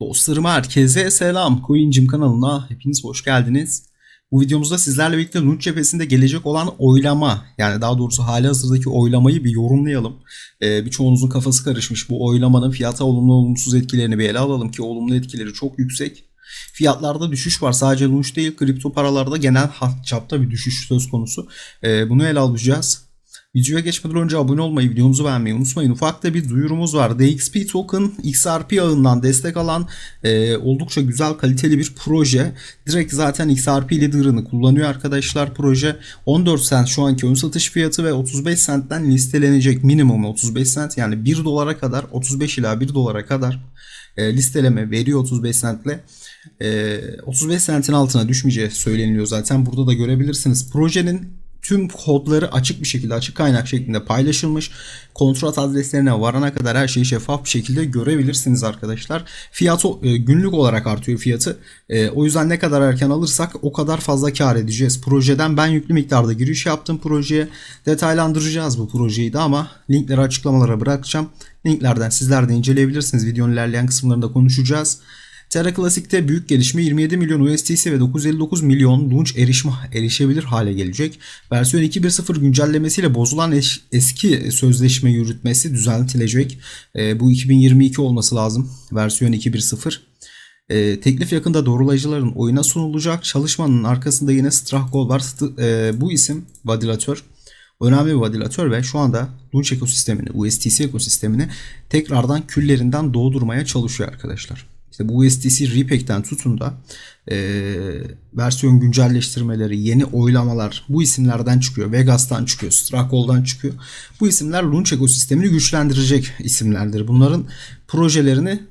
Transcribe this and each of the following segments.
Dostlarım herkese selam. Coincim kanalına hepiniz hoş geldiniz. Bu videomuzda sizlerle birlikte Lunch cephesinde gelecek olan oylama yani daha doğrusu hali hazırdaki oylamayı bir yorumlayalım. Ee, birçoğunuzun kafası karışmış bu oylamanın fiyata olumlu olumsuz etkilerini bir ele alalım ki olumlu etkileri çok yüksek. Fiyatlarda düşüş var. Sadece Lunch değil kripto paralarda genel çapta bir düşüş söz konusu. Ee, bunu ele alacağız. Videoya geçmeden önce abone olmayı, videomuzu beğenmeyi unutmayın. Ufak da bir duyurumuz var. DXP Token XRP ağından destek alan e, oldukça güzel kaliteli bir proje. Direkt zaten XRP Leader'ını kullanıyor arkadaşlar proje. 14 cent şu anki ön satış fiyatı ve 35 centten listelenecek minimum 35 cent yani 1 dolara kadar 35 ila 1 dolara kadar e, listeleme veriyor 35 centle. E, 35 centin altına düşmeyeceği söyleniliyor zaten. Burada da görebilirsiniz. Projenin tüm kodları açık bir şekilde açık kaynak şeklinde paylaşılmış. Kontrat adreslerine varana kadar her şeyi şeffaf bir şekilde görebilirsiniz arkadaşlar. Fiyatı e, günlük olarak artıyor fiyatı. E, o yüzden ne kadar erken alırsak o kadar fazla kar edeceğiz. Projeden ben yüklü miktarda giriş yaptım projeye. Detaylandıracağız bu projeyi de ama linkleri açıklamalara bırakacağım. Linklerden sizler de inceleyebilirsiniz. Videonun ilerleyen kısımlarında konuşacağız. Terra Classic'te büyük gelişme 27 milyon USDC ve 959 milyon launch erişme erişebilir hale gelecek. Versiyon 2.1.0 güncellemesiyle bozulan eş, eski sözleşme yürütmesi düzeltilecek. E, bu 2022 olması lazım. Versiyon 2.1.0. E, teklif yakında doğrulayıcıların oyuna sunulacak. Çalışmanın arkasında yine Strahgol var. E, bu isim validatör. Önemli bir validatör ve şu anda Launch ekosistemini, USDC ekosistemini tekrardan küllerinden doğdurmaya çalışıyor arkadaşlar. İşte bu USDC Repack'ten tutun da e, versiyon güncelleştirmeleri, yeni oylamalar bu isimlerden çıkıyor. Vegas'tan çıkıyor, Strakol'dan çıkıyor. Bu isimler Launch ekosistemini güçlendirecek isimlerdir. Bunların projelerini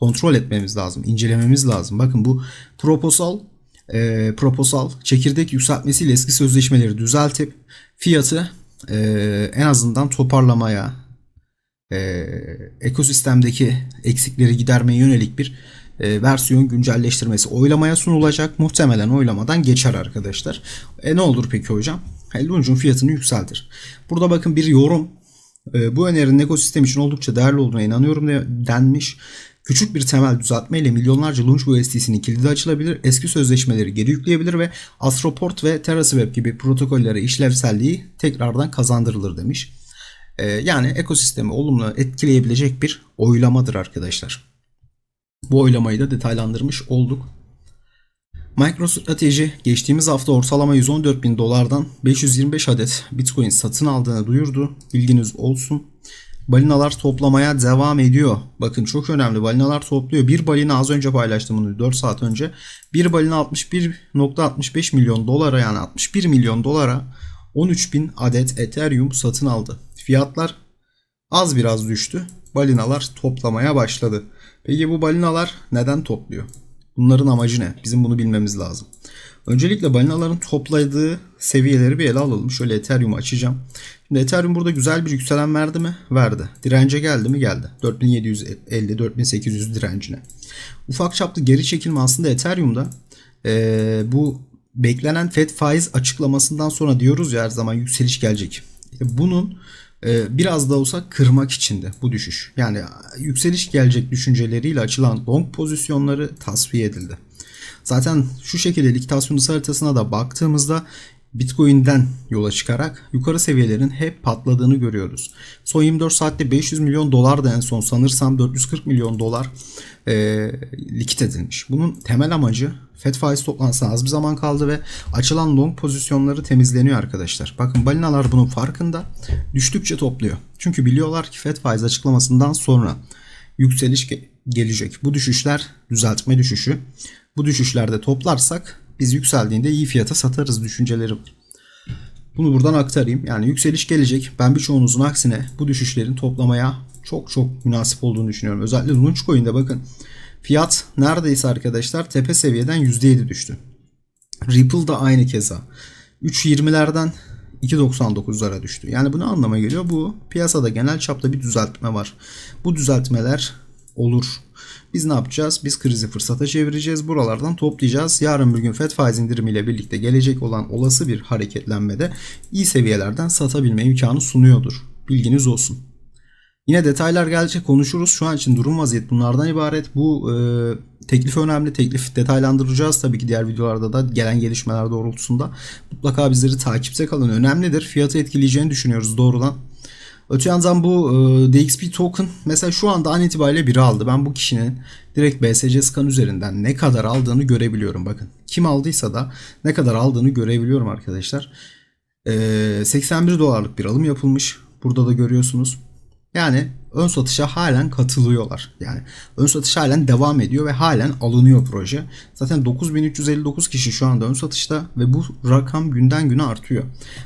kontrol etmemiz lazım, incelememiz lazım. Bakın bu proposal e, proposal çekirdek yükseltmesiyle eski sözleşmeleri düzeltip fiyatı e, en azından toparlamaya, e, ekosistemdeki eksikleri gidermeye yönelik bir e, versiyon güncelleştirmesi oylamaya sunulacak. Muhtemelen oylamadan geçer arkadaşlar. E ne olur peki hocam? Lunch'un fiyatını yükseltir. Burada bakın bir yorum. E, bu önerinin ekosistem için oldukça değerli olduğuna inanıyorum denmiş. Küçük bir temel düzeltmeyle milyonlarca Launch USDC'nin kilidi açılabilir, eski sözleşmeleri geri yükleyebilir ve Astroport ve TerraSwap gibi protokollere işlevselliği tekrardan kazandırılır demiş. Ee, yani ekosistemi olumlu etkileyebilecek bir oylamadır arkadaşlar. Bu oylamayı da detaylandırmış olduk. MicroStrategy geçtiğimiz hafta ortalama 114 bin dolardan 525 adet Bitcoin satın aldığını duyurdu. Bilginiz olsun. Balinalar toplamaya devam ediyor. Bakın çok önemli. Balinalar topluyor. Bir balina az önce paylaştım bunu 4 saat önce. Bir balina 61.65 milyon dolara yani 61 milyon dolara 13 bin adet Ethereum satın aldı. Fiyatlar az biraz düştü. Balinalar toplamaya başladı. Peki bu balinalar neden topluyor? Bunların amacı ne? Bizim bunu bilmemiz lazım. Öncelikle balinaların topladığı seviyeleri bir ele alalım. Şöyle Ethereum açacağım. Şimdi Ethereum burada güzel bir yükselen verdi mi? Verdi. Dirence geldi mi? Geldi. 4750-4800 direncine. Ufak çaplı geri çekilme aslında Ethereum'da ee, bu beklenen FED faiz açıklamasından sonra diyoruz ya her zaman yükseliş gelecek. Bunun biraz da olsa kırmak için de bu düşüş. Yani yükseliş gelecek düşünceleriyle açılan long pozisyonları tasfiye edildi. Zaten şu şekilde likitasyon haritasına da baktığımızda Bitcoin'den yola çıkarak yukarı seviyelerin hep patladığını görüyoruz. Son 24 saatte 500 milyon dolar da en son sanırsam 440 milyon dolar e, likit edilmiş. Bunun temel amacı FED faiz toplantısına az bir zaman kaldı ve açılan long pozisyonları temizleniyor arkadaşlar. Bakın balinalar bunun farkında düştükçe topluyor. Çünkü biliyorlar ki FED faiz açıklamasından sonra yükseliş gelecek. Bu düşüşler düzeltme düşüşü. Bu düşüşlerde toplarsak biz yükseldiğinde iyi fiyata satarız düşünceleri var. Bunu buradan aktarayım. Yani yükseliş gelecek. Ben birçoğunuzun aksine bu düşüşlerin toplamaya çok çok münasip olduğunu düşünüyorum. Özellikle Launchcoin'de bakın fiyat neredeyse arkadaşlar tepe seviyeden %7 düştü. Ripple da aynı keza. 3.20'lerden 2.99'lara düştü. Yani bu ne anlama geliyor? Bu piyasada genel çapta bir düzeltme var. Bu düzeltmeler olur. Biz ne yapacağız? Biz krizi fırsata çevireceğiz. Buralardan toplayacağız. Yarın bir gün FED faiz indirimiyle birlikte gelecek olan olası bir hareketlenmede iyi seviyelerden satabilme imkanı sunuyordur. Bilginiz olsun. Yine detaylar geldikçe konuşuruz. Şu an için durum vaziyet bunlardan ibaret. Bu e, teklif önemli. Teklif detaylandıracağız tabii ki diğer videolarda da gelen gelişmeler doğrultusunda. Mutlaka bizleri takipte kalın. Önemlidir. Fiyatı etkileyeceğini düşünüyoruz doğrudan. Öte yandan bu e, DXP token mesela şu anda an itibariyle biri aldı. Ben bu kişinin direkt BSC scan üzerinden ne kadar aldığını görebiliyorum. Bakın kim aldıysa da ne kadar aldığını görebiliyorum arkadaşlar. E, 81 dolarlık bir alım yapılmış. Burada da görüyorsunuz. Yani ön satışa halen katılıyorlar. Yani ön satış halen devam ediyor ve halen alınıyor proje. Zaten 9359 kişi şu anda ön satışta ve bu rakam günden güne artıyor.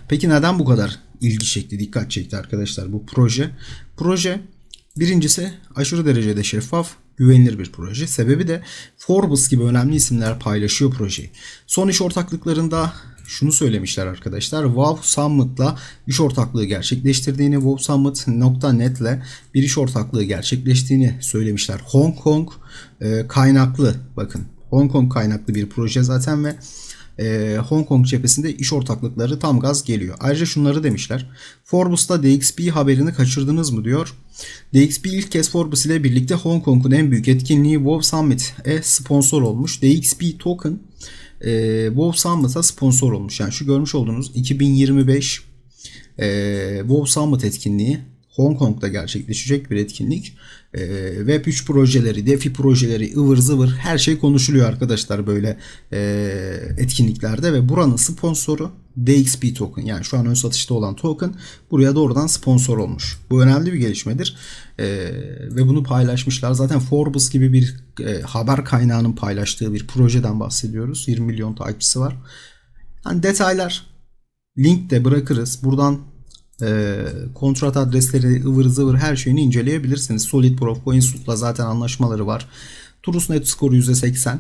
Peki neden bu kadar ilgi çekti, dikkat çekti arkadaşlar bu proje? Proje birincisi aşırı derecede şeffaf, güvenilir bir proje. Sebebi de Forbes gibi önemli isimler paylaşıyor projeyi. Son iş ortaklıklarında şunu söylemişler arkadaşlar. Wow Summit'la iş ortaklığı gerçekleştirdiğini, Wow bir iş ortaklığı gerçekleştiğini söylemişler. Hong Kong e, kaynaklı bakın Hong Kong kaynaklı bir proje zaten ve e, Hong Kong cephesinde iş ortaklıkları tam gaz geliyor. Ayrıca şunları demişler. Forbes'ta DXP haberini kaçırdınız mı diyor. DXP ilk kez Forbes ile birlikte Hong Kong'un en büyük etkinliği WoW Summit'e sponsor olmuş. DXP Token e, WoW Summit'a sponsor olmuş. Yani şu görmüş olduğunuz 2025 e, WoW Summit etkinliği Hong Kong'da gerçekleşecek bir etkinlik. E, Web3 projeleri, DeFi projeleri, ıvır zıvır her şey konuşuluyor arkadaşlar böyle e, etkinliklerde ve buranın sponsoru DXP token yani şu an ön satışta olan token buraya doğrudan sponsor olmuş. Bu önemli bir gelişmedir E, ve bunu paylaşmışlar. Zaten Forbes gibi bir e, haber kaynağının paylaştığı bir projeden bahsediyoruz. 20 milyon takipçisi var. Yani detaylar link de bırakırız. Buradan e, kontrat adresleri, ıvır zıvır her şeyini inceleyebilirsiniz. Solid Proof, CoinSuit'la zaten anlaşmaları var. Turus Net skoru %80.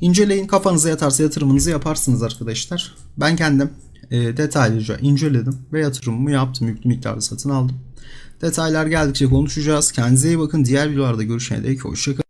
İnceleyin kafanıza yatarsa yatırımınızı yaparsınız arkadaşlar. Ben kendim e, detaylıca inceledim ve yatırımımı yaptım. Yüklü miktarda satın aldım. Detaylar geldikçe konuşacağız. Kendinize iyi bakın. Diğer videolarda görüşene dek hoşçakalın.